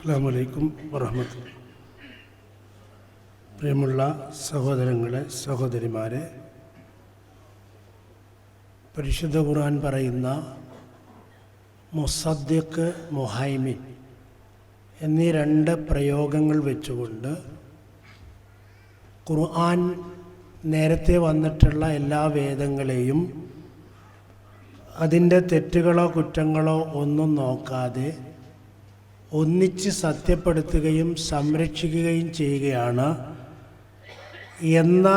അസ്സാം വലൈക്കും വറഹമത്തുള്ള പ്രിയമുള്ള സഹോദരങ്ങളെ സഹോദരിമാരെ പരിശുദ്ധ ഖുർആൻ പറയുന്ന മുസദ്ദിഖ് മുഹൈമിൻ എന്നീ രണ്ട് പ്രയോഗങ്ങൾ വെച്ചുകൊണ്ട് ഖുർആൻ നേരത്തെ വന്നിട്ടുള്ള എല്ലാ വേദങ്ങളെയും അതിന്റെ തെറ്റുകളോ കുറ്റങ്ങളോ ഒന്നും നോക്കാതെ ഒന്നിച്ച് സത്യപ്പെടുത്തുകയും സംരക്ഷിക്കുകയും ചെയ്യുകയാണ് എന്ന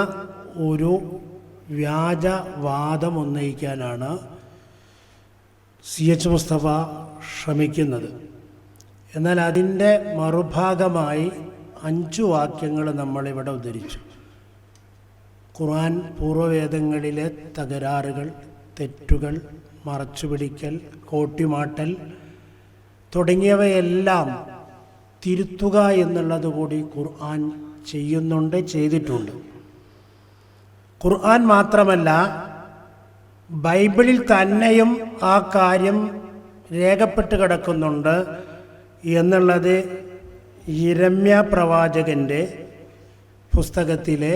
ഒരു വ്യാജ വാദം ഉന്നയിക്കാനാണ് സി എച്ച് മുസ്തഫ ശ്രമിക്കുന്നത്. എന്നാൽ അതിന്റെ മറുഭാഗമായി അഞ്ചു വാക്യങ്ങൾ നമ്മളിവിടെ ഉദ്ധരിച്ചു. ഖുർആൻ പൂർവവേദങ്ങളിലെ തകരാറുകൾ തെറ്റുകൾ മറച്ചുപിടിക്കൽ കോട്ടിമാട്ടൽ തുടങ്ങിയവയെല്ലാം തിരുത്തുക എന്നുള്ളത് കൂടി ഖുർആൻ ചെയ്യുന്നുണ്ട് ചെയ്തിട്ടുണ്ട്. ഖുർആൻ മാത്രമല്ല ബൈബിളിൽ തന്നെയും ആ കാര്യം രേഖപ്പെട്ട് കിടക്കുന്നുണ്ട് എന്നുള്ളത് ഇരമ്യ പ്രവാചകന്റെ പുസ്തകത്തിലെ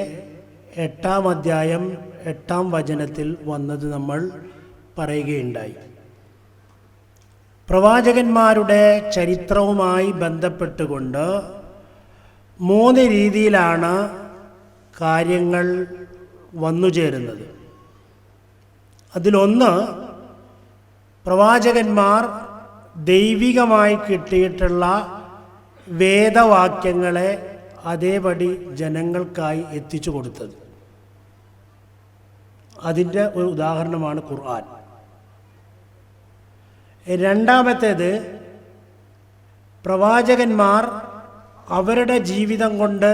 എട്ടാം അധ്യായം എട്ടാം വചനത്തിൽ വന്നത് നമ്മൾ പറയുകയുണ്ടായി. പ്രവാചകന്മാരുടെ ചരിത്രവുമായി ബന്ധപ്പെട്ടുകൊണ്ട് മൂന്ന് രീതിയിലാണ് കാര്യങ്ങൾ വന്നുചേരുന്നത് അതിലൊന്ന് പ്രവാചകന്മാർ ദൈവികമായി കിട്ടിയിട്ടുള്ള വേദവാക്യങ്ങളെ അതേപടി ജനങ്ങൾക്കായി എത്തിച്ചു കൊടുത്തത്. അതിന്റെ ഒരു ഉദാഹരണമാണ് ഖുർആൻ. രണ്ടാമത്തേത് പ്രവാചകന്മാർ അവരുടെ ജീവിതം കൊണ്ട്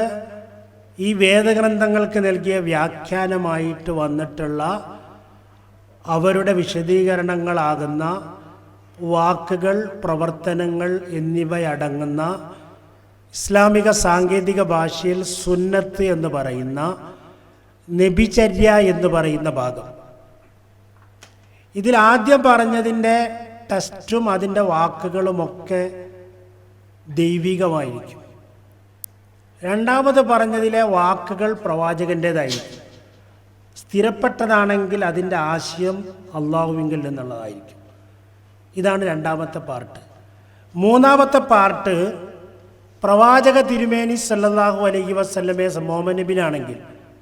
ഈ വേദഗ്രന്ഥങ്ങൾക്ക് നൽകിയ വ്യാഖ്യാനമായിട്ട് വന്നിട്ടുള്ള അവരുടെ വിശദീകരണങ്ങളാകുന്ന വാക്കുകൾ പ്രവർത്തനങ്ങൾ എന്നിവയടങ്ങുന്ന ഇസ്ലാമിക സാങ്കേതിക ഭാഷയിൽ സുന്നത്ത് എന്ന് പറയുന്ന നബിചര്യ എന്ന് പറയുന്ന ഭാഗം. ഇതിൽ ആദ്യം പറഞ്ഞതിന്റെ ടെസ്റ്റും അതിന്റെ വാക്കുകളുമൊക്കെ ദൈവികമായിരിക്കും. രണ്ടാമത് പറഞ്ഞതിലെ വാക്കുകൾ പ്രവാചകന്റേതായിരിക്കും. സ്ഥിരപ്പെട്ടതാണെങ്കിൽ അതിന്റെ ആശയം അള്ളാഹുവിങ്കിൽ നിന്നുള്ളതായിരിക്കും. ഇതാണ് രണ്ടാമത്തെ പാർട്ട്. മൂന്നാമത്തെ പാർട്ട് പ്രവാചക തിരുമേനി സല്ലാഹു അലൈഹി വസല്ലമെ മുഹമ്മദ് നബിനാണെങ്കിൽ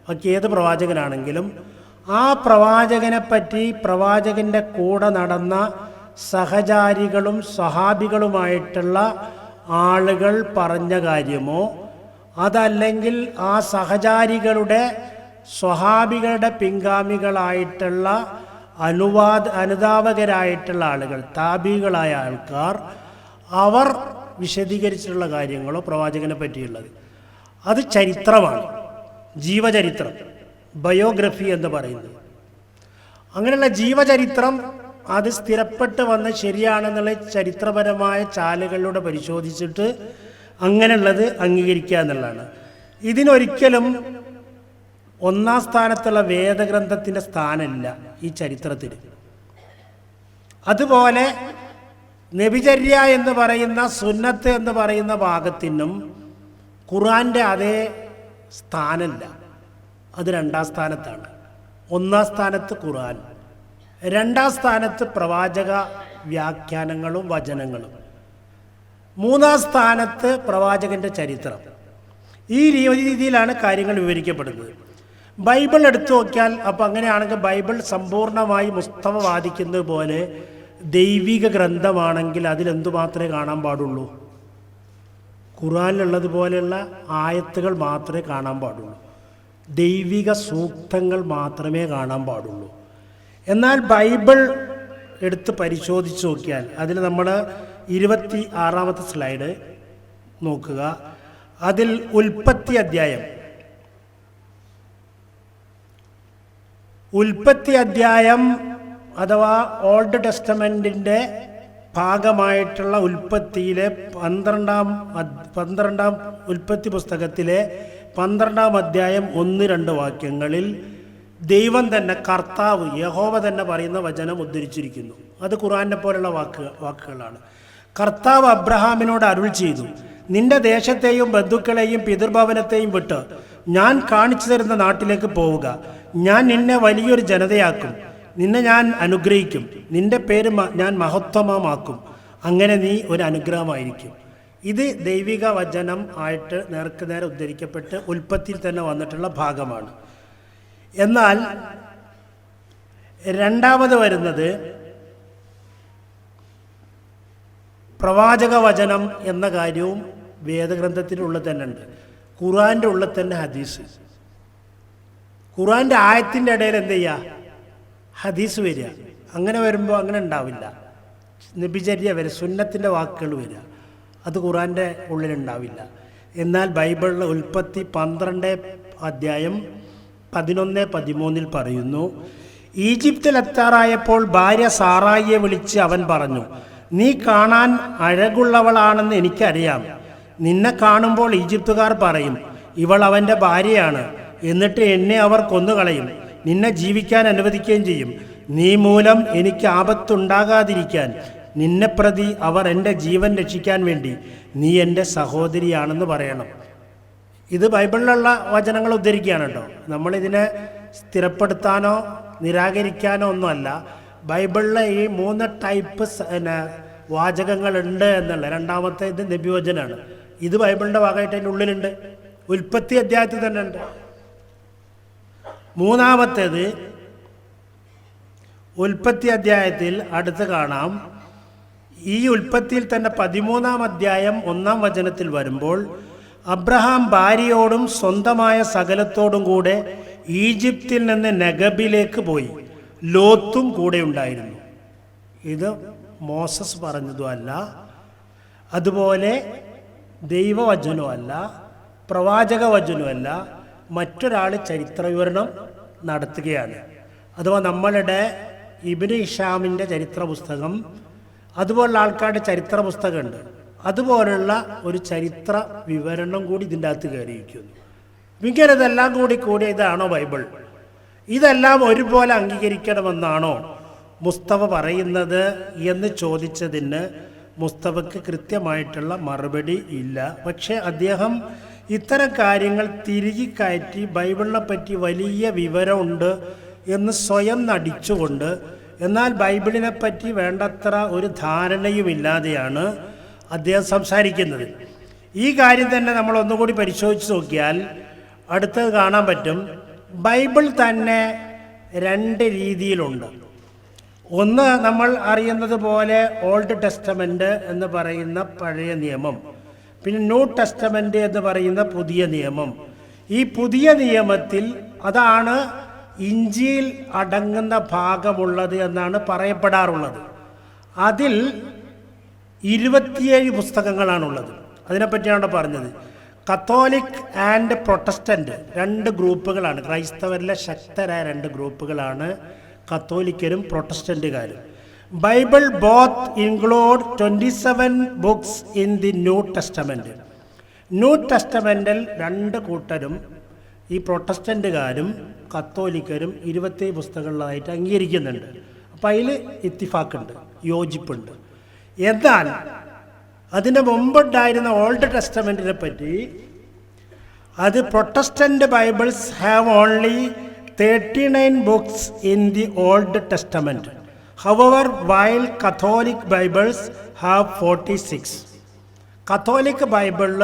ബാക്കി ഏത് പ്രവാചകനാണെങ്കിലും ആ പ്രവാചകനെ പറ്റി പ്രവാചകന്റെ കൂടെ നടന്ന സഹചാരികളും സഹാബികളുമായിട്ടുള്ള ആളുകൾ പറഞ്ഞ കാര്യമോ? അതല്ലെങ്കിൽ ആ സഹചാരികളുടെ സ്വഹാബികളുടെ പിൻഗാമികളായിട്ടുള്ള അനുവാദ അനുതാപകരായിട്ടുള്ള ആളുകൾ താപികളായ ആൾക്കാർ അവർ വിശദീകരിച്ചിട്ടുള്ള കാര്യങ്ങളോ പ്രവാചകനെ പറ്റിയുള്ളത്. അത് ചരിത്രമാണ്. ജീവചരിത്രം. ബയോഗ്രഫി എന്ന് പറയുന്നത്. അങ്ങനെയുള്ള ജീവചരിത്രം അത് സ്ഥിരപ്പെട്ട് വന്ന് ശരിയാണെന്നുള്ള ചരിത്രപരമായ ചാലുകളിലൂടെ പരിശോധിച്ചിട്ട് അങ്ങനെയുള്ളത് അംഗീകരിക്കുക എന്നുള്ളതാണ്. ഇതിനൊരിക്കലും ഒന്നാം സ്ഥാനത്തുള്ള വേദഗ്രന്ഥത്തിന്റെ സ്ഥാനമില്ല ഈ ചരിത്രത്തിൽ. അതുപോലെ നബിചര്യ എന്ന് പറയുന്ന സുന്നത്ത് എന്ന് പറയുന്ന ഭാഗത്തിനും ഖുറാന്റെ അതേ സ്ഥാനമില്ല. അത് രണ്ടാം സ്ഥാനത്താണ്. ഒന്നാം സ്ഥാനത്ത് ഖുർആൻ. രണ്ടാം സ്ഥാനത്ത് പ്രവാചക വ്യാഖ്യാനങ്ങളും വചനങ്ങളും. മൂന്നാം സ്ഥാനത്ത് പ്രവാചകന്റെ ചരിത്രം. ഈ രീതിയിലാണ് കാര്യങ്ങൾ വിവരിക്കപ്പെടുന്നത്. ബൈബിൾ എടുത്തു നോക്കിയാൽ അപ്പോൾ അങ്ങനെയാണെങ്കിൽ ബൈബിൾ സമ്പൂർണമായി മുസ്തവ വാദിക്കുന്നത് പോലെ ദൈവിക ഗ്രന്ഥമാണെങ്കിൽ അതിലെന്തു മാത്രമേ കാണാൻ പാടുള്ളൂ? ഖുറാനിലുള്ളത് പോലെയുള്ള ആയത്തുകൾ മാത്രമേ കാണാൻ പാടുള്ളൂ. ദൈവിക സൂക്തങ്ങൾ മാത്രമേ കാണാൻ പാടുള്ളൂ. എന്നാൽ ബൈബിൾ എടുത്ത് പരിശോധിച്ച് നോക്കിയാൽ അതിൽ നമ്മൾ ഇരുപത്തി ആറാമത്തെ സ്ലൈഡ് നോക്കുക. അതിൽ ഉൽപ്പത്തി അധ്യായം. ഉൽപ്പത്തി അധ്യായം അഥവാ ഓൾഡ് ടെസ്റ്റമെന്റിന്റെ ഭാഗമായിട്ടുള്ള ഉൽപ്പത്തിയിലെ പന്ത്രണ്ടാം പന്ത്രണ്ടാം ഉൽപ്പത്തി പുസ്തകത്തിലെ പന്ത്രണ്ടാം അധ്യായം ഒന്ന് രണ്ട് വാക്യങ്ങളിൽ ദൈവം തന്നെ കർത്താവ് യഹോവ തന്നെ പറയുന്ന വചനം ഉദ്ധരിച്ചിരിക്കുന്നു. അത് ഖുറാനെ പോലുള്ള വാക്ക് വാക്കുകളാണ്. കർത്താവ് അബ്രഹാമിനോട് അരുൾ ചെയ്തു നിന്റെ ദേശത്തെയും ബന്ധുക്കളെയും പിതൃഭവനത്തെയും വിട്ട് ഞാൻ കാണിച്ചു തരുന്ന നാട്ടിലേക്ക് പോവുക. ഞാൻ നിന്നെ വലിയൊരു ജനതയാക്കും. നിന്നെ ഞാൻ അനുഗ്രഹിക്കും. നിന്റെ പേര് ഞാൻ മഹത്വമാക്കും അങ്ങനെ നീ ഒരു അനുഗ്രഹമായിരിക്കും. ഇത് ദൈവിക വചനം ആയിട്ട് നേർക്ക് നേരെ ഉദ്ധരിക്കപ്പെട്ട് ഉൽപ്പത്തിയിൽ തന്നെ വന്നിട്ടുള്ള ഭാഗമാണ്. എന്നാൽ രണ്ടാമത് വരുന്നത് പ്രവാചക വചനം എന്ന കാര്യവും വേദഗ്രന്ഥത്തിനുള്ളിൽ തന്നെ ഉണ്ട്. ഖുറാന്റെ ഉള്ളിൽ തന്നെ ഹദീസ്. ഖുറാന്റെ ആയത്തിന്റെ ഇടയിൽ എന്ത് ചെയ്യുക? ഹദീസ് വരിക. അങ്ങനെ വരുമ്പോൾ അങ്ങനെ ഉണ്ടാവില്ല. നിബിചര്യ വരെ സുന്നത്തിന്റെ വാക്കുകൾ വരിക. അത് ഖുറാന്റെ ഉള്ളിലുണ്ടാവില്ല എന്നാൽ ബൈബിളിലെ ഉൽപ്പത്തി പന്ത്രണ്ട് അധ്യായം പതിനൊന്ന് പതിമൂന്നിൽ പറയുന്നു ഈജിപ്തിൽ ഈജിപ്തിലെത്താറായപ്പോൾ ഭാര്യ സാറായിയെ വിളിച്ച് അവൻ പറഞ്ഞു നീ കാണാൻ അഴകുള്ളവളാണെന്ന് എനിക്കറിയാം. നിന്നെ കാണുമ്പോൾ ഈജിപ്തുകാർ പറയും ഇവൾ അവന്റെ ഭാര്യയാണ്. എന്നിട്ട് എന്നെ അവർ കൊന്നുകളയും. നിന്നെ ജീവിക്കാൻ അനുവദിക്കുകയും ചെയ്യും. നീ മൂലം എനിക്ക് ആപത്തുണ്ടാകാതിരിക്കാൻ. നിന്നെ പ്രതി അവർ എന്റെ ജീവൻ രക്ഷിക്കാൻ വേണ്ടി നീ എന്റെ സഹോദരിയാണെന്ന് പറയണം. ഇത് ബൈബിളിലുള്ള വചനങ്ങൾ ഉദ്ധരിക്കുകയാണ് കേട്ടോ. നമ്മളിതിനെ സ്ഥിരപ്പെടുത്താനോ നിരാകരിക്കാനോ ഒന്നുമല്ല. ബൈബിളിലെ ഈ മൂന്ന് ടൈപ്പ് പിന്നെ വാചകങ്ങളുണ്ട് എന്നുള്ള രണ്ടാമത്തെ ഇത് നബിവചനാണ്. ഇത് ബൈബിളിന്റെ ഭാഗമായിട്ട് അതിന്റെ ഉള്ളിലുണ്ട്. ഉൽപ്പത്തി അധ്യായത്തിൽ തന്നെ ഉണ്ട്. മൂന്നാമത്തേത് ഉൽപ്പത്തി അധ്യായത്തിൽ അടുത്ത് കാണാം. ഈ ഉൽപ്പത്തിയിൽ തന്നെ പതിമൂന്നാം അധ്യായം ഒന്നാം വചനത്തിൽ വരുമ്പോൾ അബ്രഹാം ഭാര്യയോടും സ്വന്തമായ സകലത്തോടും കൂടെ ഈജിപ്തിൽ നിന്ന് നഗബിലേക്ക് പോയി. ലോത്തും കൂടെ ഉണ്ടായിരുന്നു. ഇത് മോസസ് പറഞ്ഞതുമല്ല അതുപോലെ ദൈവവചനമല്ല പ്രവാചക വചനമല്ല മറ്റൊരാൾ ചരിത്ര വിവരണം നടത്തുകയാണ്. അഥവാ നമ്മളുടെ ഇബിന് ഇഷാമിന്റെ ചരിത്ര പുസ്തകം അതുപോലുള്ള ആൾക്കാരുടെ ചരിത്ര പുസ്തകമുണ്ട് അതുപോലുള്ള ഒരു ചരിത്ര വിവരണം കൂടി ഇതിന്റെ അകത്ത് കയറിയിരിക്കുന്നു. ഇങ്ങനെ ഇതെല്ലാം കൂടി കൂടി ഇതാണോ ബൈബിൾ? ഇതെല്ലാം ഒരുപോലെ അംഗീകരിക്കണമെന്നാണോ മുസ്തഫ പറയുന്നത് എന്ന് ചോദിച്ചതിന് മുസ്തഫയ്ക്ക് കൃത്യമായിട്ടുള്ള മറുപടി ഇല്ല. പക്ഷേ അദ്ദേഹം ഇത്തരം കാര്യങ്ങൾ തിരികെ കയറ്റി ബൈബിളിനെ പറ്റി വലിയ വിവരമുണ്ട് എന്ന് സ്വയം നടിച്ചുകൊണ്ട് എന്നാൽ ബൈബിളിനെ പറ്റി വേണ്ടത്ര ഒരു ധാരണയുമില്ലാതെയാണ് അദ്ദേഹം സംസാരിക്കുന്നത്. ഈ കാര്യം തന്നെ നമ്മൾ ഒന്നുകൂടി പരിശോധിച്ച് നോക്കിയാൽ അടുത്തത് കാണാൻ പറ്റും. ബൈബിൾ തന്നെ രണ്ട് രീതിയിലുണ്ട്. ഒന്ന് നമ്മൾ അറിയുന്നത് പോലെ ഓൾഡ് ടെസ്റ്റമെന്റ് എന്ന് പറയുന്ന പഴയ നിയമം. പിന്നെ ന്യൂ ടെസ്റ്റമെന്റ് എന്ന് പറയുന്ന പുതിയ നിയമം. ഈ പുതിയ നിയമത്തിൽ അതാണ് ഇഞ്ചിയിൽ അടങ്ങുന്ന ഭാഗമുള്ളത് എന്നാണ് പറയപ്പെടാറുള്ളത്. അതിൽ ഇരുപത്തിയേഴ് പുസ്തകങ്ങളാണുള്ളത്. അതിനെപ്പറ്റിയാണ് പറഞ്ഞത്. കത്തോലിക് ആൻഡ് പ്രൊട്ടസ്റ്റന്റ് രണ്ട് ഗ്രൂപ്പുകളാണ്. ക്രൈസ്തവരിലെ ശക്തരായ രണ്ട് ഗ്രൂപ്പുകളാണ് കത്തോലിക്കരും പ്രൊട്ടസ്റ്റന്റുകാരും Bible both include twenty seven books in the New Testament New ടെസ്റ്റമെന്റിൽ രണ്ട് കൂട്ടരും ഈ പ്രൊട്ടസ്റ്റന്റുകാരും കത്തോലിക്കരും ഇരുപത്തി പുസ്തകങ്ങളായിട്ട് അംഗീകരിക്കുന്നുണ്ട്. അപ്പം അതിൽ ഇത്തിഫാക്കുണ്ട് യോജിപ്പുണ്ട്. എന്നാൽ അതിന്റെ മുമ്പുണ്ടായിരുന്ന ഓൾഡ് ടെസ്റ്റമെന്റിനെ പറ്റി. അത് Protestant Bibles have only thirty nine books in the old testament however while Catholic Bibles have forty six. Catholic ബൈബിളിൽ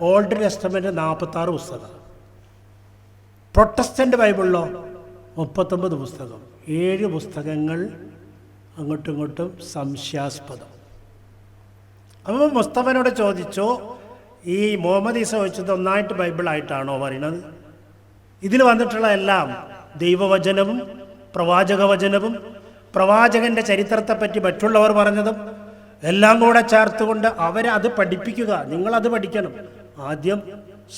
ഓൾഡ് ടെസ്റ്റമെന്റ് നാൽപ്പത്താറ് പുസ്തകം. പ്രൊട്ടസ്റ്റന്റ് ബൈബിളിലോ മുപ്പത്തൊമ്പത് പുസ്തകം. ഏഴ് പുസ്തകങ്ങൾ അങ്ങോട്ടും ഇങ്ങോട്ടും സംശയാസ്പദം. അപ്പോൾ മുസ്തഫനോട് ചോദിച്ചു ഈ മുഹമ്മദ് ഈസ വെച്ചത് ഒന്നായിട്ട് ബൈബിളായിട്ടാണോ പറയുന്നത്? ഇതിൽ വന്നിട്ടുള്ള എല്ലാം ദൈവവചനവും പ്രവാചക വചനവും പ്രവാചകന്റെ ചരിത്രത്തെപ്പറ്റി മറ്റുള്ളവർ പറഞ്ഞതും എല്ലാം കൂടെ ചേർത്തുകൊണ്ട് അവരെ അത് പഠിപ്പിക്കുക. നിങ്ങളത് പഠിക്കണം. ആദ്യം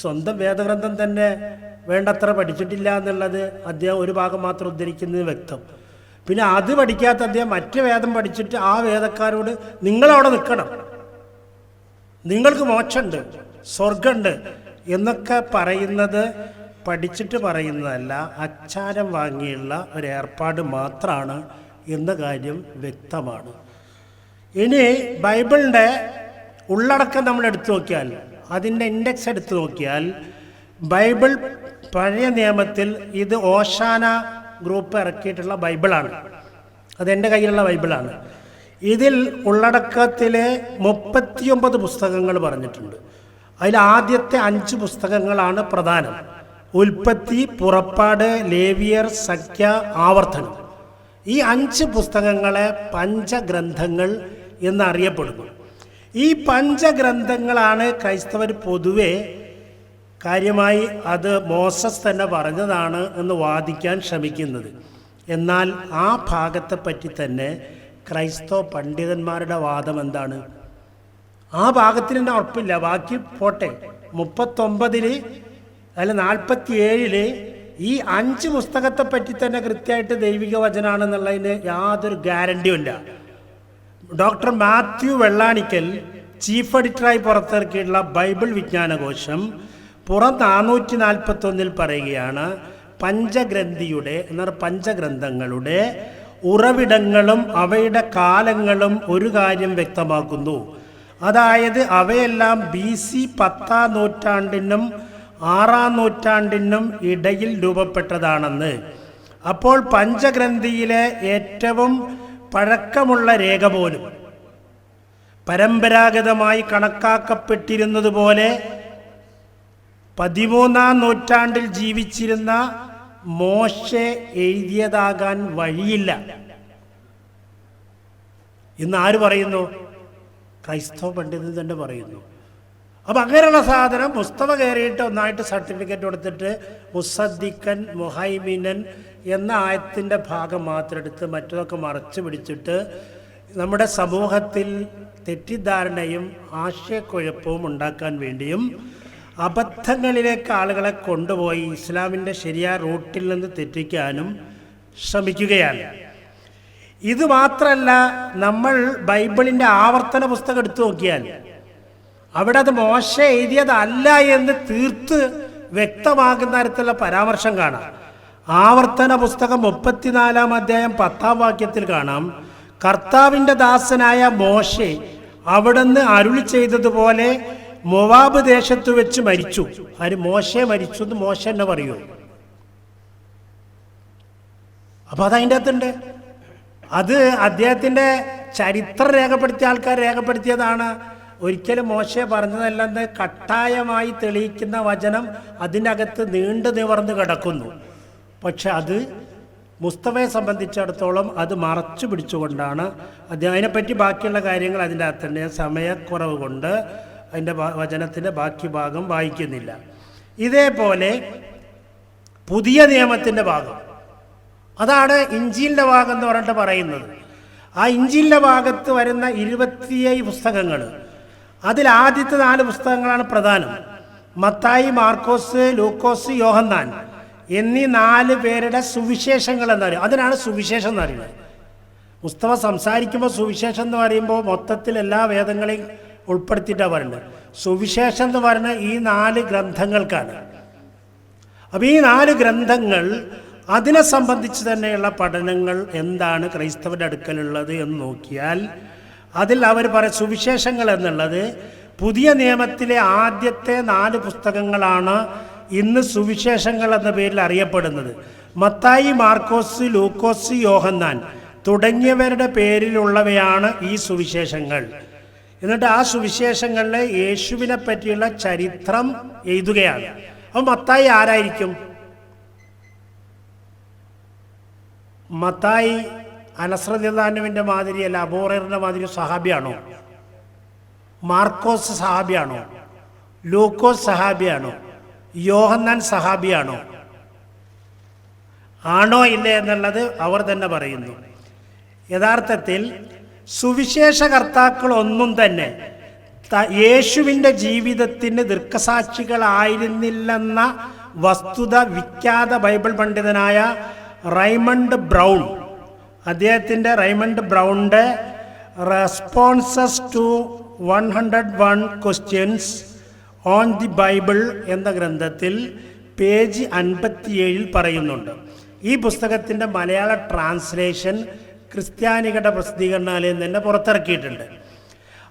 സ്വന്തം വേദഗ്രന്ഥം തന്നെ വേണ്ടത്ര പഠിച്ചിട്ടില്ല എന്നുള്ളത് അദ്ദേഹം ഒരു ഭാഗം മാത്രം ഉദ്ധരിക്കുന്നത് വ്യക്തം. പിന്നെ അത് പഠിക്കാത്ത അദ്ദേഹം മറ്റു വേദം പഠിച്ചിട്ട് ആ വേദക്കാരോട് നിങ്ങളവിടെ നിൽക്കണം. നിങ്ങൾക്ക് മോക്ഷമുണ്ട് സ്വർഗമുണ്ട് എന്നൊക്കെ പറയുന്നത് പഠിച്ചിട്ട് പറയുന്നതല്ല അച്ചാരം വാങ്ങിയുള്ള ഒരു ഏർപ്പാട് മാത്രമാണ് എന്ന കാര്യം വ്യക്തമാണ്. ഇനി ബൈബിളിന്റെ ഉള്ളടക്കം നമ്മൾ എടുത്തു നോക്കിയാൽ അതിന്റെ ഇൻഡെക്സ് എടുത്തു നോക്കിയാൽ ബൈബിൾ പഴയ നിയമത്തിൽ ഇത് ഓശാന ഗ്രൂപ്പ് ഇറക്കിയിട്ടുള്ള ബൈബിളാണ്. അതെന്റെ കയ്യിലുള്ള ബൈബിളാണ്. ഇതിൽ ഉള്ളടക്കത്തിലെ മുപ്പത്തിയൊമ്പത് പുസ്തകങ്ങൾ പറഞ്ഞിട്ടുണ്ട്. അതിൽ ആദ്യത്തെ അഞ്ച് പുസ്തകങ്ങളാണ് പ്രധാനം. ഉൽപ്പത്തി പുറപ്പാട് ലേവിയർ സഖ്യ ആവർത്തനം. ഈ അഞ്ച് പുസ്തകങ്ങളെ പഞ്ചഗ്രന്ഥങ്ങൾ എന്നറിയപ്പെടുന്നു. ഈ പഞ്ചഗ്രന്ഥങ്ങളാണ് ക്രൈസ്തവർ പൊതുവെ കാര്യമായി അത് മോസസ് തന്നെ പറഞ്ഞതാണ് എന്ന് വാദിക്കാൻ ശ്രമിക്കുന്നത്. എന്നാൽ ആ ഭാഗത്തെപ്പറ്റി തന്നെ ക്രൈസ്തവ പണ്ഡിതന്മാരുടെ വാദം എന്താണ് ആ ഭാഗത്തിന് തന്നെ ഉറപ്പില്ല. ബാക്കി പോട്ടെ. മുപ്പത്തൊമ്പതിൽ അല്ല നാൽപ്പത്തി ഏഴിൽ ഈ അഞ്ച് പുസ്തകത്തെ പറ്റി തന്നെ കൃത്യമായിട്ട് ദൈവിക വചനാണെന്നുള്ളതിന് യാതൊരു ഗ്യാരണ്ടിയും ഇല്ല. ഡോക്ടർ മാത്യു വെള്ളാണിക്കൽ ചീഫ് എഡിറ്ററായി പുറത്തിറക്കിയിട്ടുള്ള ബൈബിൾ വിജ്ഞാനകോശം പുറം നാനൂറ്റി നാൽപ്പത്തി ഒന്നിൽ പറയുകയാണ് പഞ്ചഗ്രന്ഥിയുടെ എന്നാൽ പഞ്ചഗ്രന്ഥങ്ങളുടെ ഉറവിടങ്ങളും അവയുടെ കാലങ്ങളും ഒരു കാര്യം വ്യക്തമാക്കുന്നു. അതായത് അവയെല്ലാം ബി സി പത്താം നൂറ്റാണ്ടിനും ആറാം നൂറ്റാണ്ടിനും ഇടയിൽ രൂപപ്പെട്ടതാണെന്ന്. അപ്പോൾ പഞ്ചഗ്രന്ഥിയിലെ ഏറ്റവും പഴക്കമുള്ള രേഖ പോലും പരമ്പരാഗതമായി കണക്കാക്കപ്പെട്ടിരുന്നതുപോലെ പതിമൂന്നാം നൂറ്റാണ്ടിൽ ജീവിച്ചിരുന്ന മോശെ എഴുതിയതാകാൻ വഴിയില്ല. ഇന്ന് ആര് പറയുന്നു? ക്രൈസ്തവ പണ്ഡിതൻ തന്നെ പറയുന്നു. അപ്പം അങ്ങനെയുള്ള സാധനം മുസ്തഫ കയറിയിട്ട് ഒന്നായിട്ട് സർട്ടിഫിക്കറ്റ് കൊടുത്തിട്ട് മുസദ്ദിഖൻ മുഹൈമിനൻ എന്ന ആയത്തിന്റെ ഭാഗം മാത്രം എടുത്ത് മറ്റതൊക്കെ മറച്ചു പിടിച്ചിട്ട് നമ്മുടെ സമൂഹത്തിൽ തെറ്റിദ്ധാരണയും ആശയക്കുഴപ്പവും ഉണ്ടാക്കാൻ വേണ്ടിയും അബദ്ധങ്ങളിലേക്ക് ആളുകളെ കൊണ്ടുപോയി ഇസ്ലാമിന്റെ ശരിയായ റൂട്ടിൽ നിന്ന് തെറ്റിക്കാനും ശ്രമിക്കുകയാണ്. ഇത് മാത്രമല്ല നമ്മൾ ബൈബിളിന്റെ ആവർത്തന പുസ്തകം എടുത്തു നോക്കിയാൽ അവിടെ അത് മോശ എഴുതിയതല്ല എന്ന് തീർത്ത് വ്യക്തമാകുന്ന തരത്തിലുള്ള പരാമർശം കാണാം. ആവർത്തന പുസ്തകം മുപ്പത്തിനാലാം അധ്യായം പത്താം വാക്യത്തിൽ കാണാം കർത്താവിന്റെ ദാസനായ മോശെ അവിടുന്ന് അരുളി ചെയ്തതുപോലെ മൊവാബ് ദേശത്ത് വെച്ച് മരിച്ചു. ആര്? മോശെ മരിച്ചു എന്ന് മോശ എന്നെ പറയൂ. അപ്പൊ അതതിന്റെ അകത്തുണ്ട്. അത് അദ്ദേഹത്തിന്റെ ചരിത്രം രേഖപ്പെടുത്തിയ ആൾക്കാർ രേഖപ്പെടുത്തിയതാണ്. ഒരിക്കലും മോശെ പറഞ്ഞതല്ലെന്ന് കട്ടായമായി തെളിയിക്കുന്ന വചനം അതിനകത്ത് നീണ്ടു നിവർന്ന് കിടക്കുന്നു. പക്ഷെ അത് മുസ്തഫയെ സംബന്ധിച്ചിടത്തോളം അത് മറച്ചു പിടിച്ചുകൊണ്ടാണ്. അത് അതിനെപ്പറ്റി ബാക്കിയുള്ള കാര്യങ്ങൾ അതിന്റെ അകത്തുണ്ട്. സമയക്കുറവ് കൊണ്ട് അതിന്റെ വചനത്തിന്റെ ബാക്കി ഭാഗം വായിക്കുന്നില്ല. ഇതേപോലെ പുതിയ നിയമത്തിന്റെ ഭാഗം. അതാണ് ഇഞ്ചിലിന്റെ ഭാഗം എന്ന് പറഞ്ഞിട്ട് പറയുന്നത്. ആ ഇഞ്ചിലിന്റെ ഭാഗത്ത് വരുന്ന ഇരുപത്തിയേഴ് പുസ്തകങ്ങൾ. അതിൽ ആദ്യത്തെ നാല് പുസ്തകങ്ങളാണ് പ്രധാനം. മത്തായി മാർക്കോസ് ലൂക്കോസ് യോഹന്നാൻ എന്നീ നാല് പേരുടെ സുവിശേഷങ്ങൾ എന്ന് പറയും അതിനാണ് സുവിശേഷം എന്ന് പറയുന്നത്. മുസ്തഫ സംസാരിക്കുമ്പോൾ സുവിശേഷം എന്ന് പറയുമ്പോൾ മൊത്തത്തിൽ എല്ലാ വേദങ്ങളെയും ഉൾപ്പെടുത്തിയിട്ടാണ് പറയുന്നത്. സുവിശേഷം എന്ന് പറയുന്ന ഈ നാല് ഗ്രന്ഥങ്ങൾക്കാണ്. അപ്പം ഈ നാല് ഗ്രന്ഥങ്ങൾ അതിനെ സംബന്ധിച്ച് തന്നെയുള്ള പഠനങ്ങൾ എന്താണ് ക്രൈസ്തവരുടെ അടുക്കലുള്ളത് എന്ന് നോക്കിയാൽ അതിൽ അവർ പറ സുവിശേഷങ്ങൾ എന്നുള്ളത് പുതിയ നിയമത്തിലെ ആദ്യത്തെ നാല് പുസ്തകങ്ങളാണ് ഇന്ന് സുവിശേഷങ്ങൾ എന്ന പേരിൽ അറിയപ്പെടുന്നത്. മത്തായി മാർക്കോസ് ലൂക്കോസ് യോഹന്നാൻ തുടങ്ങിയവരുടെ പേരിലുള്ളവയാണ് ഈ സുവിശേഷങ്ങൾ. എന്നിട്ട് ആ സുവിശേഷങ്ങളിലെ യേശുവിനെ പറ്റിയുള്ള ചരിത്രം എഴുതുകയാണ്. അപ്പൊ മത്തായി ആരായിരിക്കും? മത്തായി അനസ്രദിന്റെ മാതിരിയല്ല അബോറേറിന്റെ മാതിരി സഹാബിയാണോ? മാർക്കോസ് സഹാബിയാണോ? ലൂക്കോസ് സഹാബിയാണോ? യോഹന്നാൻ സഹാബിയാണോ? ആണോ ഇല്ലേ എന്നുള്ളത് അവർ തന്നെ പറയുന്നു. യഥാർത്ഥത്തിൽ സുവിശേഷ കർത്താക്കൾ ഒന്നും തന്നെ യേശുവിന്റെ ജീവിതത്തിന് ദീർഘസാക്ഷികളായിരുന്നില്ലെന്ന വസ്തുത വിഖ്യാത ബൈബിൾ പണ്ഡിതനായ റൈമണ്ട് ബ്രൗൺ അദ്ദേഹത്തിന്റെ Raymond ബ്രൗണിന്റെ responses to one hundred one questions on the Bible എന്ന ഗ്രന്ഥത്തിൽ പേജ് അൻപത്തിയേഴിൽ പറയുന്നുണ്ട്. ഈ പുസ്തകത്തിന്റെ മലയാള ട്രാൻസ്ലേഷൻ ക്രിസ്ത്യാനികളുടെ പ്രസിദ്ധീകരണാലയം തന്നെ പുറത്തിറക്കിയിട്ടുണ്ട്.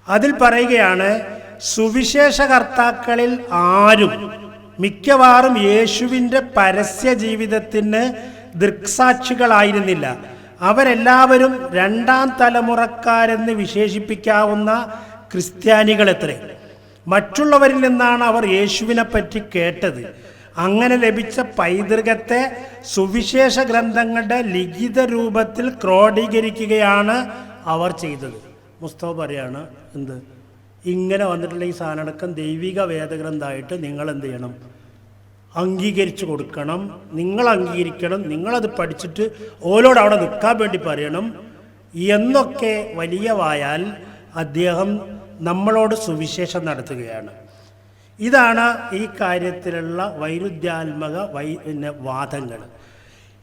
അതിൽ പറയുകയാണ് സുവിശേഷകർത്താക്കളിൽ ആരും മിക്കവാറും യേശുവിന്റെ പരസ്യ ജീവിതത്തിന് ദൃക്സാക്ഷികളായിരുന്നില്ല. അവരെല്ലാവരും രണ്ടാം തലമുറക്കാരെന്ന് വിശേഷിപ്പിക്കാവുന്ന ക്രിസ്ത്യാനികളെത്രേ. മറ്റുള്ളവരിൽ നിന്നാണ് അവർ യേശുവിനെ പറ്റി കേട്ടത്. അങ്ങനെ ലഭിച്ച പൈതൃകത്തെ സുവിശേഷ ഗ്രന്ഥങ്ങളുടെ ലിഖിത രൂപത്തിൽ ക്രോഡീകരിക്കുകയാണ് അവർ ചെയ്തത്. മുസ്തഫ പറയാണ് എന്ത്? ഇങ്ങനെ വന്നിട്ടുള്ള ഈ സാധനടക്കം ദൈവിക വേദഗ്രന്ഥമായിട്ട് നിങ്ങൾ എന്ത് ചെയ്യണം? അംഗീകരിച്ചു കൊടുക്കണം. നിങ്ങൾ അംഗീകരിക്കണം. നിങ്ങളത് പഠിച്ചിട്ട് ഓരോട് അവിടെ നിൽക്കാൻ വേണ്ടി പറയണം. എന്നൊക്കെ വലിയവായാൽ അദ്ദേഹം നമ്മളോട് സുവിശേഷം നടത്തുകയാണ്. ഇതാണ് ഈ കാര്യത്തിലുള്ള വൈരുദ്ധ്യാത്മക വൈ പിന്നെ വാദങ്ങൾ.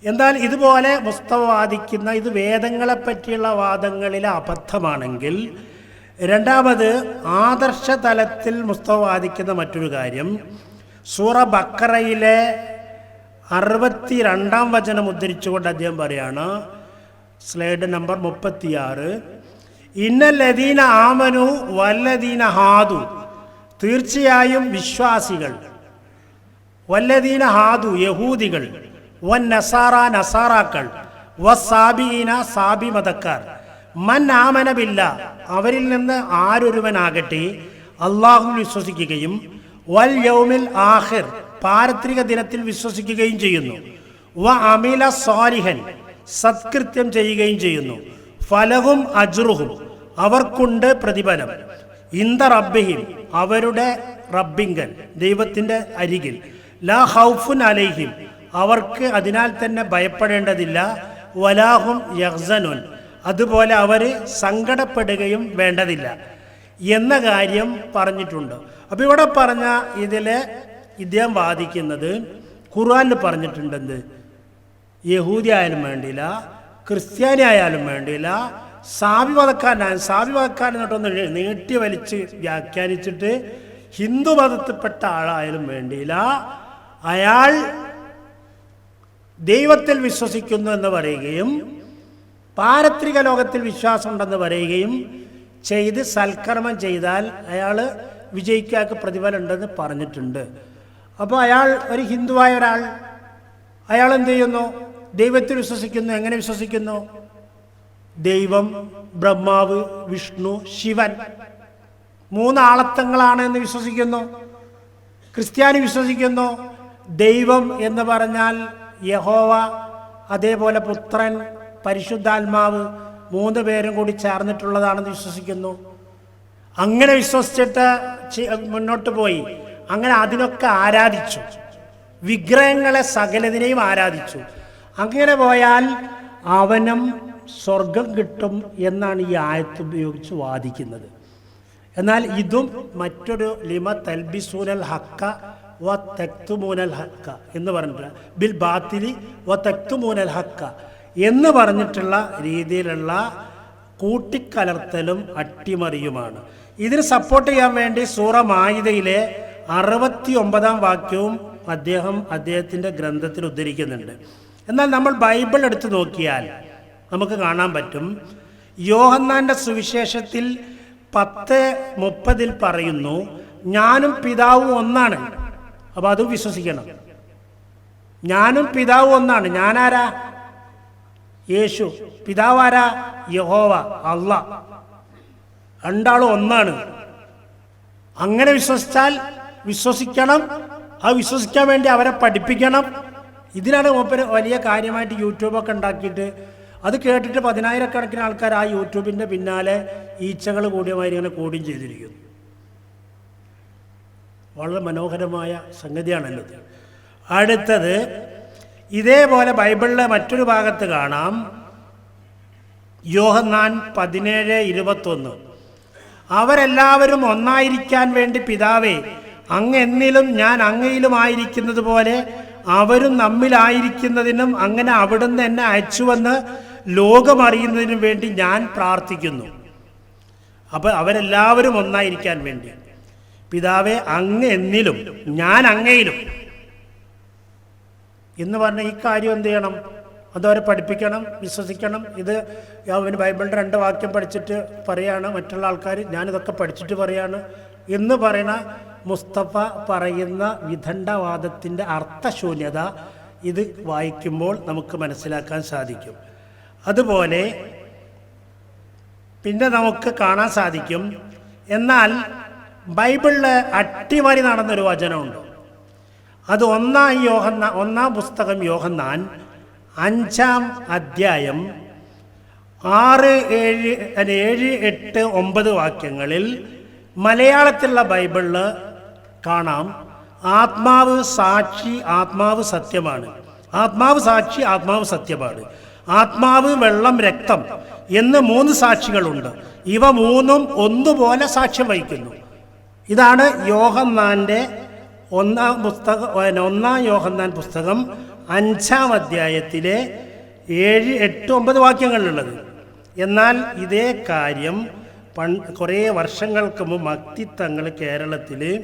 എന്നാൽ ഇതുപോലെ പുസ്തകം വാദിക്കുന്ന ഇത് വേദങ്ങളെ പറ്റിയുള്ള വാദങ്ങളിലെ അബദ്ധമാണെങ്കിൽ രണ്ടാമത് ആദർശ തലത്തിൽ പുസ്തകം വാദിക്കുന്ന മറ്റൊരു കാര്യം സൂറ ബക്കറയിലെ അറുപത്തി രണ്ടാം വചനം ഉദ്ധരിച്ചുകൊണ്ട് അദ്ദേഹം പറയാണ് സ്ലൈഡ് നമ്പർ മുപ്പത്തിയാറ് ഇന്നല്ലദീന ആമനു വല്ലദീന ഹാദു തീർച്ചയായും വിശ്വാസികൾ. വല്ലദീന ഹാദു യഹൂദികൾ വൻ നസാറ നസാറാക്കൾ വസാബീന സാബി മതക്കാർ. മൻ ആമനബില്ല അവരിൽ നിന്ന് ആരൊരുവനാകട്ടെ അള്ളാഹു വിശ്വസിക്കുകയും വൽ യൗമിൽ ആഹിർ പാരത്രിക ദിനത്തിൽ വിശ്വസിക്കുകയും ചെയ്യുന്നു. വ അമില സാലിഹൻ സത്കൃത്യം ചെയ്യുകയും ചെയ്യുന്നു. ഫലഹും അജ്റുഹും അവർക്കുണ്ട് പ്രതിഫലം. ഇന്ദ റബ്ബിഹിം അവരുടെ റബ്ബിങ്കൽ ദൈവത്തിന്റെ അരികിൽ. ലാ ഹൗഫുൻ അലൈഹിം അവർക്ക് അതിനാൽ തന്നെ ഭയപ്പെടേണ്ടതില്ല. വലാഹും യഹ്സനുൻ അതുപോലെ അവർ സങ്കടപ്പെടുകയും വേണ്ടതില്ല എന്ന കാര്യം പറഞ്ഞിട്ടുണ്ട്. അപ്പോൾ ഇവിടെ പറഞ്ഞ ഇതിലെ ഇദ്ദേഹം വാദിക്കുന്നത് ഖുർആനിൽ പറഞ്ഞിട്ടുണ്ടെന്ന് യഹൂദി ആയാലും വേണ്ടില്ല ക്രിസ്ത്യാനി ആയാലും വേണ്ടിയില്ല സാബി മതക്കാരനായാലും സാബി മതക്കാരൻ എന്നിട്ടൊന്ന് നീട്ടി വലിച്ച് വ്യാഖ്യാനിച്ചിട്ട് ഹിന്ദു മതത്തിൽപ്പെട്ട ആളായാലും വേണ്ടിയില്ല. അയാൾ ദൈവത്തിൽ വിശ്വസിക്കുന്നു എന്ന് പറയുകയും പാരത്രിക ലോകത്തിൽ വിശ്വാസമുണ്ടെന്ന് പറയുകയും ചെയ്ത് സൽക്കർമ്മം ചെയ്താൽ അയാൾ വിജയിക്കാക്ക് പ്രതിഫലം ഉണ്ടെന്ന് പറഞ്ഞിട്ടുണ്ട്. അപ്പോൾ അയാൾ ഒരു ഹിന്ദുവായ ഒരാൾ അയാൾ എന്ത് ചെയ്യുന്നു? ദൈവത്തിൽ വിശ്വസിക്കുന്നു. എങ്ങനെ വിശ്വസിക്കുന്നു? ദൈവം ബ്രഹ്മാവ് വിഷ്ണു ശിവൻ. മൂന്നാളത്തങ്ങളാണ് എന്ന് വിശ്വസിക്കുന്നു. ക്രിസ്ത്യാനി വിശ്വസിക്കുന്നു. ദൈവം എന്ന് പറഞ്ഞാൽ യഹോവ അതേപോലെ പുത്രൻ പരിശുദ്ധാത്മാവ് മൂന്ന് പേരും കൂടി ചേർന്നിട്ടുള്ളതാണെന്ന് വിശ്വസിക്കുന്നു. അങ്ങനെ വിശ്വസിച്ചിട്ട് മുന്നോട്ട് പോയി. അങ്ങനെ അതിനൊക്കെ ആരാധിച്ചു. വിഗ്രഹങ്ങളെ സകലതിനെയും ആരാധിച്ചു. അങ്ങനെ പോയാൽ അവനും സ്വർഗം കിട്ടും എന്നാണ് ഈ ആയത്ത് ഉപയോഗിച്ച് വാദിക്കുന്നത്. എന്നാൽ ഇതും മറ്റൊരു ലിമ തൽബിസൂനൽ ഹക്ക വ തെക്തുമൂനൽ ഹക്ക എന്ന് പറഞ്ഞിട്ടുള്ള ബിൽ ബാത്തിലി വ തെക്തുമൂനൽ ഹക്ക എന്ന് പറഞ്ഞിട്ടുള്ള രീതിയിലുള്ള കൂട്ടിക്കലർത്തലും അട്ടിമറിയുമാണ്. ഇതിന് സപ്പോർട്ട് ചെയ്യാൻ വേണ്ടി സൂറ മായിദയിലെ അറുപത്തി ഒമ്പതാം വാക്യവും അദ്ദേഹം അദ്ദേഹത്തിന്റെ ഗ്രന്ഥത്തിൽ ഉദ്ധരിക്കുന്നുണ്ട്. എന്നാൽ നമ്മൾ ബൈബിൾ എടുത്തു നോക്കിയാൽ നമുക്ക് കാണാൻ പറ്റും. യോഹന്നാന്റെ സുവിശേഷത്തിൽ പത്ത് മുപ്പതിൽ പറയുന്നു ഞാനും പിതാവും ഒന്നാണ്. അപ്പോൾ അതും വിശ്വസിക്കണം. ഞാനും പിതാവും ഒന്നാണ്. ഞാനാരാ? യേശു. പിതാവാരാ? യഹോവ. അല്ല രണ്ടാളും ഒന്നാണ്. അങ്ങനെ വിശ്വസിച്ചാൽ വിശ്വസിക്കണം. ആ വിശ്വസിക്കാൻ വേണ്ടി അവരെ പഠിപ്പിക്കണം. ഇതിനാണ് മൂപ്പര് വലിയ കാര്യമായിട്ട് യൂട്യൂബൊക്കെ ഉണ്ടാക്കിയിട്ട് അത് കേട്ടിട്ട് പതിനായിരക്കണക്കിന് ആൾക്കാർ ആ യൂട്യൂബിന്റെ പിന്നാലെ ഈച്ചകൾ കൂടിയമാതിരി ഇങ്ങനെ കൂടുകയും ചെയ്തിരിക്കുന്നു. വളരെ മനോഹരമായ സംഗതിയാണല്ലോ. അടുത്തത് ഇതേപോലെ ബൈബിളിലെ മറ്റൊരു ഭാഗത്ത് കാണാം. യോഹന്നാൻ പതിനേഴ് ഇരുപത്തൊന്ന്. അവരെല്ലാവരും ഒന്നായിരിക്കാൻ വേണ്ടി പിതാവേ അങ്ങ് എന്നിലും ഞാൻ അങ്ങയിലുമായിരിക്കുന്നത് പോലെ അവരും നമ്മിലായിരിക്കുന്നതിനും അങ്ങനെ അവിടുന്ന് എന്നെ അയച്ചുവെന്ന് ലോകമറിയുന്നതിനും വേണ്ടി ഞാൻ പ്രാർത്ഥിക്കുന്നു. അപ്പോൾ അവരെല്ലാവരും ഒന്നായിരിക്കാൻ വേണ്ടി. പിതാവെ അങ്ങ് എന്നിലും ഞാൻ അങ്ങയിലും. എന്ന് പറഞ്ഞ ഈ കാര്യം എന്ത് ചെയ്യണം? അതവരെ പഠിപ്പിക്കണം വിശ്വസിക്കണം. ഇത് അവന് ബൈബിളിന്റെ രണ്ട് വാക്യം പഠിച്ചിട്ട് പറയാണ് മറ്റുള്ള ആൾക്കാർ ഞാനിതൊക്കെ പഠിച്ചിട്ട് പറയാണ്. എന്ന് പറയുന്ന മുസ്തഫ പറയുന്ന വിദണ്ഡവാദത്തിന്റെ അർത്ഥശൂന്യത ഇത് വായിക്കുമ്പോൾ നമുക്ക് മനസ്സിലാക്കാൻ സാധിക്കും. അതുപോലെ പിന്നെ നമുക്ക് കാണാൻ സാധിക്കും എന്നാൽ ബൈബിളിൽ അട്ടിമറി നടന്നൊരു വചനമുണ്ട്. അത് ഒന്നാം യോഹന്ന ഒന്നാം പുസ്തകം യോഹന്നാൻ അഞ്ചാം അധ്യായം ആറ് ഏഴ് അല്ല, ഏഴ് എട്ട് ഒമ്പത് വാക്യങ്ങളിൽ മലയാളത്തിലുള്ള ബൈബിളിൽ കാണാം ആത്മാവ് സാക്ഷി ആത്മാവ് സത്യമാണ്. ആത്മാവ് സാക്ഷി ആത്മാവ് സത്യമാണ്. ആത്മാവ് വെള്ളം രക്തം എന്ന് മൂന്ന് സാക്ഷികളുണ്ട്. ഇവ മൂന്നും ഒന്നുപോലെ സാക്ഷ്യം വഹിക്കുന്നു. ഇതാണ് യോഹന്നാന്റെ ഒന്നാം പുസ്തകം ഒന്നാം യോഹന്നാൻ പുസ്തകം അഞ്ചാം അധ്യായത്തിലെ ഏഴ് എട്ട് ഒമ്പത് വാക്യങ്ങളിലുള്ളത്. എന്നാൽ ഇതേ കാര്യം പൺ കുറേ വർഷങ്ങൾക്ക് മുമ്പ് മക്തിത്തങ്ങൾ കേരളത്തിൽ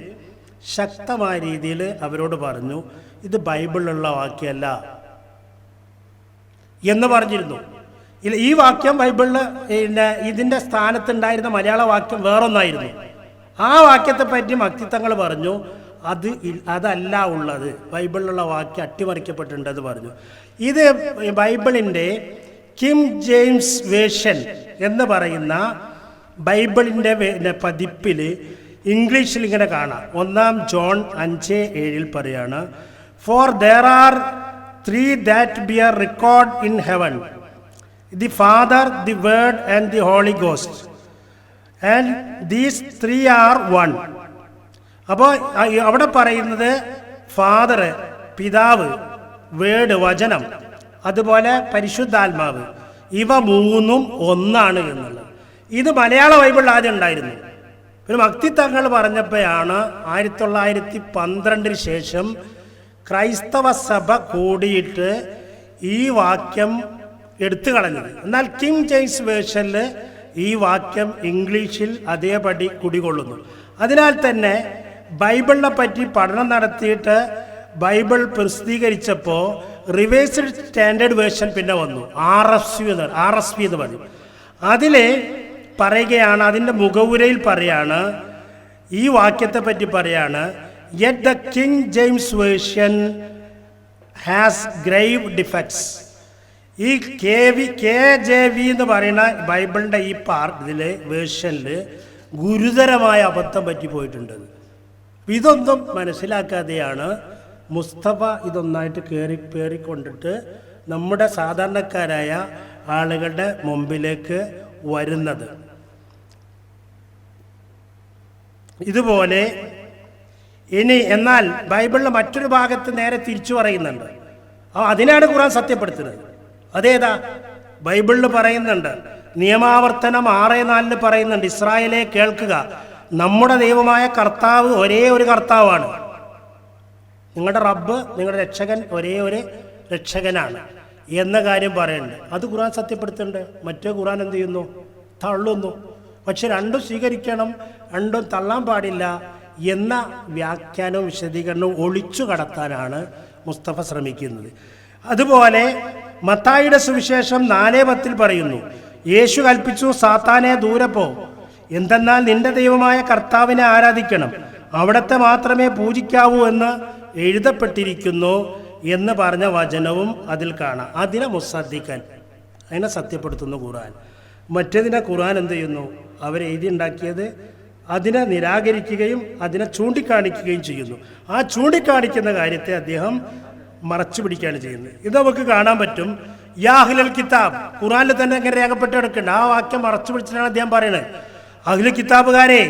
ശക്തമായ രീതിയിൽ അവരോട് പറഞ്ഞു. ഇത് ബൈബിളിലുള്ള വാക്യമല്ല. എന്ന് പറഞ്ഞിരുന്നു. ഈ വാക്യം ബൈബിളിൽ പിന്നെ ഇതിന്റെ സ്ഥാനത്തുണ്ടായിരുന്ന മലയാള വാക്യം വേറൊന്നായിരുന്നു. ആ വാക്യത്തെ പറ്റി മക്തിത്വങ്ങൾ പറഞ്ഞു അത് അതല്ല ഉള്ളത്. ബൈബിളിലുള്ള വാക്യം അട്ടിമറിക്കപ്പെട്ടിട്ടുണ്ടെന്ന് പറഞ്ഞു. ഇത് ബൈബിളിന്റെ കിം ജെയിംസ് വേഷൻ എന്ന് പറയുന്ന ബൈബിളിന്റെ പതിപ്പിൽ ഇംഗ്ലീഷിൽ ഇങ്ങനെ കാണാം. ഒന്നാം ജോൺ അഞ്ച് ഏഴിൽ പറയാണ് for there are three that bear record in heaven the Father the Word and the Holy Ghost and these three are one അപ്പോൾ അവിടെ പറയുന്നത് ഫാദർ പിതാവ് വേർഡ് വചനം അതുപോലെ പരിശുദ്ധാത്മാവ്. ഇവ മൂന്നും ഒന്നാണ് എന്നുള്ളത്. ഇത് മലയാള ബൈബിളിൽ ആദ്യം ഉണ്ടായിരുന്നു. ഒരു ഭക്തി തങ്ങൾ പറഞ്ഞപ്പോഴാണ് ആയിരത്തി തൊള്ളായിരത്തി പന്ത്രണ്ടിന് ശേഷം ക്രൈസ്തവ സഭ കൂടിയിട്ട് ഈ വാക്യം എടുത്തു കളഞ്ഞത്. എന്നാൽ കിങ് ജെയിംസ് വേർഷനിൽ ഈ വാക്യം ഇംഗ്ലീഷിൽ അതേപടി കുടികൊള്ളുന്നു. അതിനാൽ തന്നെ ബൈബിളിനെ പറ്റി പഠനം നടത്തിയിട്ട് ബൈബിൾ പ്രസിദ്ധീകരിച്ചപ്പോൾ റിവേഴ്സ്ഡ് സ്റ്റാൻഡേർഡ് വേർഷൻ പിന്നെ വന്നു. ആർ എസ് സി എന്ന് ആർ എസ് പി എന്ന് പറഞ്ഞു അതിൽ പറയുകയാണ് അതിന്റെ മുഖവുരയിൽ പറയാണ് ഈ വാക്യത്തെ പറ്റി പറയാണ് yet the King James Version has grave defects. ഈ K V K J V എന്ന് പറയുന്ന ബൈബിളിന്റെ ഈ പാർട്ട് ഇതിൽ വേർഷനിൽ ഗുരുതരമായ അബദ്ധം പറ്റി പോയിട്ടുണ്ട് ഇതൊന്നും മനസ്സിലാക്കാതെയാണ് മുസ്തഫ ഇതൊന്നായിട്ട് കയറി കയറിക്കൊണ്ടിട്ട് നമ്മുടെ സാധാരണക്കാരായ ആളുകളുടെ മുമ്പിലേക്ക് വരുന്നത് ഇതുപോലെ ഇനി എന്നാൽ ബൈബിളിലെ മറ്റൊരു ഭാഗത്ത് നേരെ തിരിച്ചു പറയുന്നുണ്ട്. അതിനാണ് ഖുറാൻ സത്യപ്പെടുത്തുന്നത്. അതേതാ? ബൈബിളിൽ പറയുന്നുണ്ട് നിയമാവർത്തനം ആറ് നാലിൽ പറയുന്നുണ്ട് ഇസ്രായേലെ കേൾക്കുക നമ്മുടെ ദൈവമായ കർത്താവ് ഒരേ ഒരു കർത്താവാണ്. നിങ്ങളുടെ റബ്ബ് നിങ്ങളുടെ രക്ഷകൻ ഒരേ ഒരു രക്ഷകനാണ് എന്ന കാര്യം പറയുന്നുണ്ട്. അത് ഖുറാൻ സത്യപ്പെടുത്തുന്നുണ്ട്. മറ്റേ ഖുറാൻ എന്ത് ചെയ്യുന്നു? തള്ളുന്നു. പക്ഷെ രണ്ടും സ്വീകരിക്കണം രണ്ടും തള്ളാൻ പാടില്ല. എന്ന വ്യാഖ്യാനവും വിശദീകരണവും ഒളിച്ചു കടത്താനാണ് മുസ്തഫ ശ്രമിക്കുന്നത്. അതുപോലെ മത്തായിയുടെ സുവിശേഷം നാലേ പത്തിൽ പറയുന്നു യേശു കൽപ്പിച്ചു സാത്താനെ ദൂരെ പോ. എന്തെന്നാൽ നിന്റെ ദൈവമായ കർത്താവിനെ ആരാധിക്കണം. അവിടത്തെ മാത്രമേ പൂജിക്കാവൂ എന്ന് എഴുതപ്പെട്ടിരിക്കുന്നു എന്ന് പറഞ്ഞ വചനവും അതിൽ കാണാം. അതിനെ മുസദ്ദിക്കാൻ അതിനെ സത്യപ്പെടുത്തുന്നു ഖുർആൻ. മറ്റേതിനെ ഖുർആൻ എന്ത് ചെയ്യുന്നു? അവരെഴുതി ഉണ്ടാക്കിയത് അതിനെ നിരാകരിക്കുകയും അതിനെ ചൂണ്ടിക്കാണിക്കുകയും ചെയ്യുന്നു. ആ ചൂണ്ടിക്കാണിക്കുന്ന കാര്യത്തെ അദ്ദേഹം മറച്ചു പിടിക്കുകയാണ് ചെയ്യുന്നത്. ഇത് നമുക്ക് കാണാൻ പറ്റും. യാഹ്ലൽ കിതാബ് ഖുറാനിൽ തന്നെ ഇങ്ങനെ രേഖപ്പെട്ട് കിടക്കുന്നുണ്ട് ആ വാക്യം മറച്ചു പിടിച്ചിട്ടാണ് അദ്ദേഹം പറയുന്നത്. അഖില കിതാബുകാരെ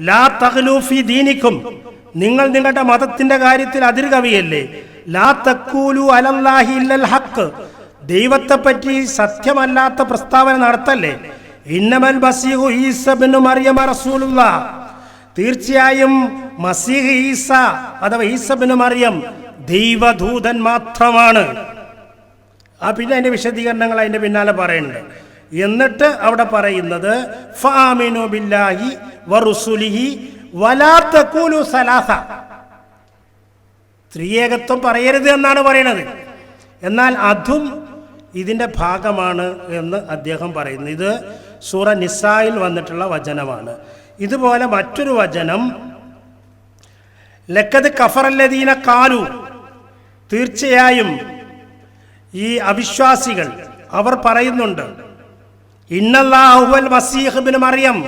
ലാ തഖ്ലൂഫി ദീനിക്കും. നിങ്ങൾ നിങ്ങളുടെ മതത്തിന്റെ കാര്യത്തിൽ അതിർ കവിയല്ലേ ലാ തക്കൂലു അലല്ലാഹി ഇല്ലൽ ഹഖ്. ദൈവത്തെ പറ്റി സത്യമല്ലാത്ത പ്രസ്താവന നടത്തല്ലേ? ഇന്നമൽ മസീഹു ഈസബിനു മറിയമ റസൂലുള്ള. തീർച്ചയായും മസീഹ് ഈസ അഥവാ ഈസബിനു മറിയം ദൈവദൂതൻ മാത്രമാണ്. ആ പിന്നെ അതിന്റെ വിശദീകരണങ്ങൾ അതിന്റെ പിന്നാലെ പറയുന്നുണ്ട്. എന്നിട്ട് അവിടെ പറയുന്നത് ഫാമിനു ബില്ലാഹി വറുസുലിഹി വലാ തഖൂലു സലാസ. സ്ത്രീയേകത്വം പറയരുത് എന്നാണ് പറയുന്നത്. എന്നാൽ അതും ഇതിന്റെ ഭാഗമാണ് എന്ന് അദ്ദേഹം പറയുന്നു. ഇത് സൂറ നിസായിൽ വന്നിട്ടുള്ള വചനമാണ്. ഇതുപോലെ മറ്റൊരു വചനം ലക്കത് കഫറല്ലദീന കാലു തീർച്ചയായും ഈ അവിശ്വാസികൾ അവർ പറയുന്നുണ്ട് ഇന്നല്ലാഹുവൽ മറിയം.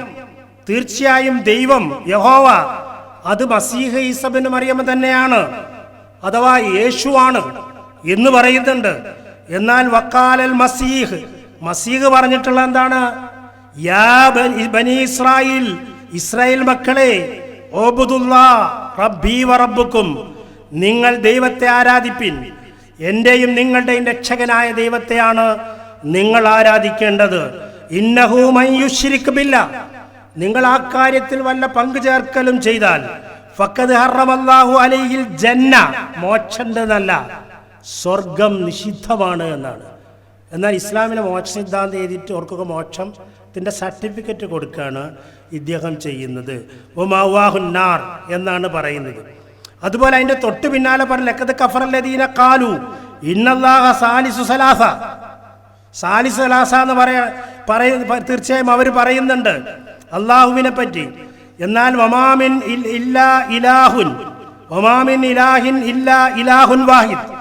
തീർച്ചയായും ദൈവം യഹോവ അത് മസീഹ് ഈസബിന് മറിയം തന്നെയാണ് അഥവാ യേശുവാണ് എന്ന് പറയുന്നുണ്ട്. എന്നാൽ വക്കാലൽ മസീഹ് മസീഹ് പറഞ്ഞിട്ടുള്ള എന്താണ്? ഇസ്രായേൽ മക്കളെ റബ്ബി നിങ്ങൾ ദൈവത്തെ ആരാധിപ്പിൻ. എന്റെയും നിങ്ങളുടെയും രക്ഷകനായ ദൈവത്തെയാണ് നിങ്ങൾ ആരാധിക്കേണ്ടത്. ഇന്നഹൂമയുഷിരിക്കുമില്ല നിങ്ങൾ ആ കാര്യത്തിൽ വല്ല പങ്കു ചേർക്കലും ചെയ്താൽ ഫക്കത് ജന്ന മോക്ഷണ്ടെന്നല്ല സ്വർഗം നിഷിദ്ധമാണ് എന്നാണ്. എന്നാൽ ഇസ്ലാമിലെ മോക്ഷ സിദ്ധാന്തം എഴുതിയിട്ട് അവർക്കൊക്കെ മോക്ഷത്തിന്റെ സർട്ടിഫിക്കറ്റ് കൊടുക്കുകയാണ് ഇദ്ദേഹം ചെയ്യുന്നത്. ഒമാവാഹുന്നാർ എന്നാണ് പറയുന്നത്. അതുപോലെ അതിന്റെ തൊട്ട് പിന്നാലെ പറഞ്ഞ ലക്കത്ത് കഫറല്ലദീന കാലു ഇന്നല്ലാഹ സാലിസു സലാസ. സാലിസു സലാസ എന്ന് പറയാ പറയ തീർച്ചയായും അവർ പറയുന്നുണ്ട് അള്ളാഹുവിനെ പറ്റി. എന്നാൽ വമാമിൻ ഇൽ- ഇല്ലാ ഇലാഹുൻ വമാമിൻ ഇലാഹിൻ ഇല്ലാ ഇലാഹുൻ വാഹിദ്.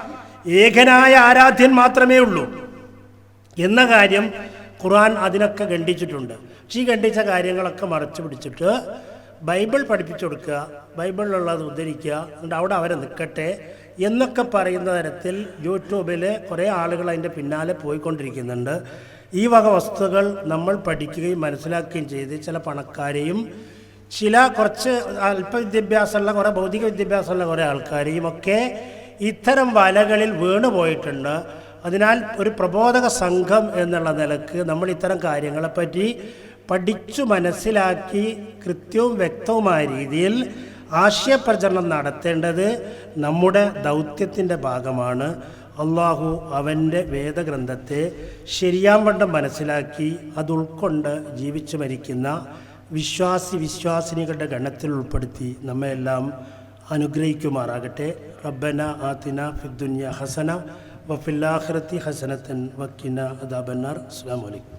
ഏകനായ ആരാധ്യൻ മാത്രമേ ഉള്ളൂ. എന്ന കാര്യം ഖുർആൻ അതിനൊക്കെ ഖണ്ഡിച്ചിട്ടുണ്ട്. പക്ഷേ ഈ ഖണ്ഡിച്ച കാര്യങ്ങളൊക്കെ മറച്ചു പിടിച്ചിട്ട് ബൈബിൾ പഠിപ്പിച്ചു കൊടുക്കുക ബൈബിളിലുള്ളത് ഉദ്ധരിക്കുക എന്നിട്ട് അവിടെ അവരെ നിൽക്കട്ടെ എന്നൊക്കെ പറയുന്ന തരത്തിൽ യൂട്യൂബിൽ കുറേ ആളുകൾ അതിന്റെ പിന്നാലെ പോയിക്കൊണ്ടിരിക്കുന്നുണ്ട്. ഈ വക വസ്തുക്കൾ നമ്മൾ പഠിക്കുകയും മനസ്സിലാക്കുകയും ചെയ്ത് ചില പണക്കാരെയും ചില കുറച്ച് അല്പവിദ്യാഭ്യാസമുള്ള കുറേ ഭൗതിക വിദ്യാഭ്യാസമുള്ള കുറേ ആൾക്കാരെയും ഒക്കെ ഇത്തരം വലകളിൽ വീണു പോയിട്ടുണ്ട് അതിനാൽ ഒരു പ്രബോധക സംഘം എന്നുള്ള നിലയ്ക്ക് നമ്മൾ ഇത്തരം കാര്യങ്ങളെപ്പറ്റി പഠിച്ചു മനസ്സിലാക്കി കൃത്യവും വ്യക്തവുമായ രീതിയിൽ ആശയപ്രചരണം നടത്തേണ്ടത് നമ്മുടെ ദൗത്യത്തിന്റെ ഭാഗമാണ്. അള്ളാഹു അവന്റെ വേദഗ്രന്ഥത്തെ ശരിയാവണ്ണം മനസ്സിലാക്കി അത് ഉൾക്കൊണ്ട് ജീവിച്ചു മരിക്കുന്ന വിശ്വാസി വിശ്വാസിനികളുടെ ഗണത്തിൽ ഉൾപ്പെടുത്തി നമ്മയെല്ലാം അനുഗ്രഹിക്കുമാറാകട്ടെ. റബ്ബന ആതിന ഫിദ്ദുന്യ ഹസന وفي الآخرة حسنة وكنا عذاب النار. السلام عليكم.